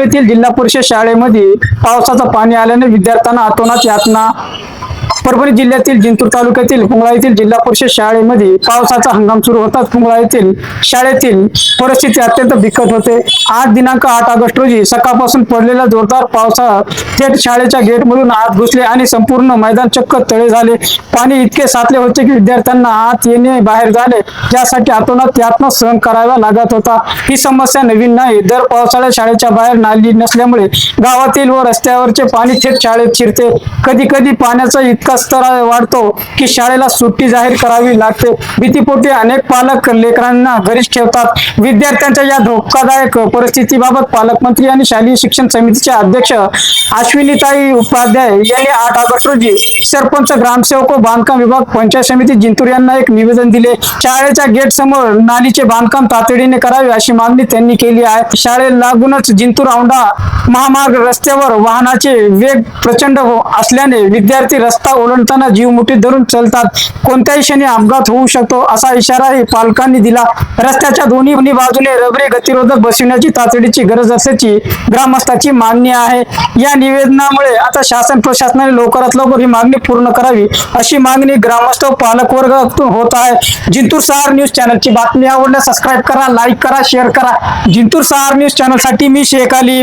येथील जिल्हा परिषद शाळेमध्ये पावसाचं पाणी आल्याने विद्यार्थ्यांना अतोनात यातना परभणी जिल्ह्यातील जिंतूर तालुक्यातील पुंगळा येथील जिल्हा परिषद शाळेमध्ये पावसाचा हंगाम सुरू होताच पुंगळा येथील शाळेतील परिस्थिती अत्यंत बिकट होते. आज दिनांक आठ ऑगस्ट रोजी सकाळपासून पडलेल्या जोरदार पावसा थेट शाळेच्या गेटमधून आत घुसले आणि संपूर्ण मैदान चक्क तळे झाले. पाणी इतके साचले होते की विद्यार्थ्यांना आत येणे बाहेर झाले. यासाठी आतोनात यातना सहन करावा लागत होता. ही समस्या नवीन नाही. दर पावसाळ्यात शाळेच्या बाहेर नाली नसल्यामुळे गावातील व रस्त्यावरचे पाणी थेट शाळेत शिरते. कधी कधी पाण्याचा इतका इतका स्तर वाढतो की शाळेला सुट्टी जाहीर करावी लागते? भीतीपोटी अनेक पालक लेकरांना घरीच ठेवतात. विद्यार्थ्यांच्या या धोकादायक परिस्थितीबाबत पालकमंत्री आणि शालेय शिक्षण समितीचे अध्यक्ष अश्विनीताई उपाध्याय यांनी आठ ऑगस्ट रोजी सरपंच ग्रामसेवक व बांधकाम विभाग पंचायत समिती जिंतूर यांना एक निवेदन दिले. शाळेच्या गेट समोर नालीचे बांधकाम तातडीने करावे अशी मागणी त्यांनी केली आहे. शाळेला लागूनच जिंतूर औंढा महामार्ग रस्त्यावर वाहनाचे वेग प्रचंड हो- असल्याने विद्यार्थी रस्ता ओलंडताना जीव मुठीत धरून चालतात. कोणत्याही क्षणी अपघात होऊ शकतो असा इशाराही पालकांनी दिला. रस्त्याच्या दोन्ही बाजूने रबरी गतिरोधक बसविण्याची तातडीची गरज असल्याची ग्रामस्थाची मागणी आहे. या निवेदनामुळे आता शासन प्रशासनाने लवकरात लवकर ही मागणी पूर्ण करावी अशी मागणी ग्रामस्थ पालक वर्ग होत आहे. जिंतूर सहार न्यूज चॅनलची बातमी आवडल्यास सबस्क्राईब करा लाईक करा शेअर करा. जिंतूर सहार न्यूज चॅनलसाठी मी शेख अली.